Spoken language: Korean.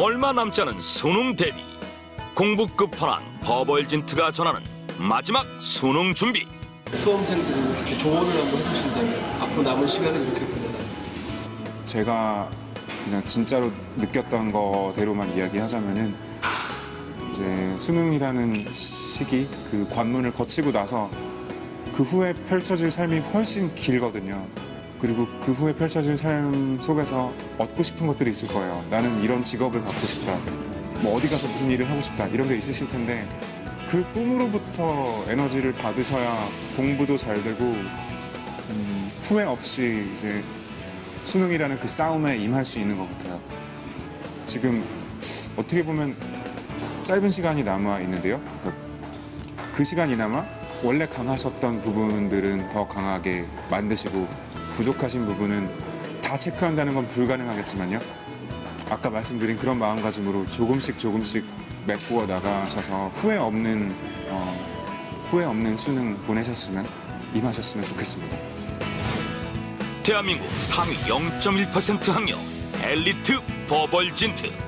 얼마 남지 않은 수능 대비 공부 끝판왕 버벌진트가 전하는 마지막 수능 준비 수험생들이 이렇게 조언을 한번 해주신다면 앞으로 남은 시간을 이렇게 보내라. 제가 그냥 진짜로 느꼈던 거대로만 이야기하자면은 이제 수능이라는 시기 그 관문을 거치고 나서 그 후에 펼쳐질 삶이 훨씬 길거든요. 그리고 그 후에 펼쳐질 삶 속에서 얻고 싶은 것들이 있을 거예요. 나는 이런 직업을 갖고 싶다. 뭐 어디 가서 무슨 일을 하고 싶다. 이런 게 있으실 텐데 그 꿈으로부터 에너지를 받으셔야 공부도 잘 되고 음, 후회 없이 이제 수능이라는 그 싸움에 임할 수 있는 것 같아요. 지금 어떻게 보면 짧은 시간이 남아 있는데요. 그러니까 그 시간이나마 원래 강하셨던 부분들은 더 강하게 만드시고 부족하신 부분은 다 체크한다는 건 불가능하겠지만요. 아까 말씀드린 그런 마음가짐으로 조금씩 조금씩 메꾸어 나가셔서 후회 없는 어, 후회 없는 수능 보내셨으면 임하셨으면 좋겠습니다. 대한민국 상위 0.1% 학력 엘리트 버벌진트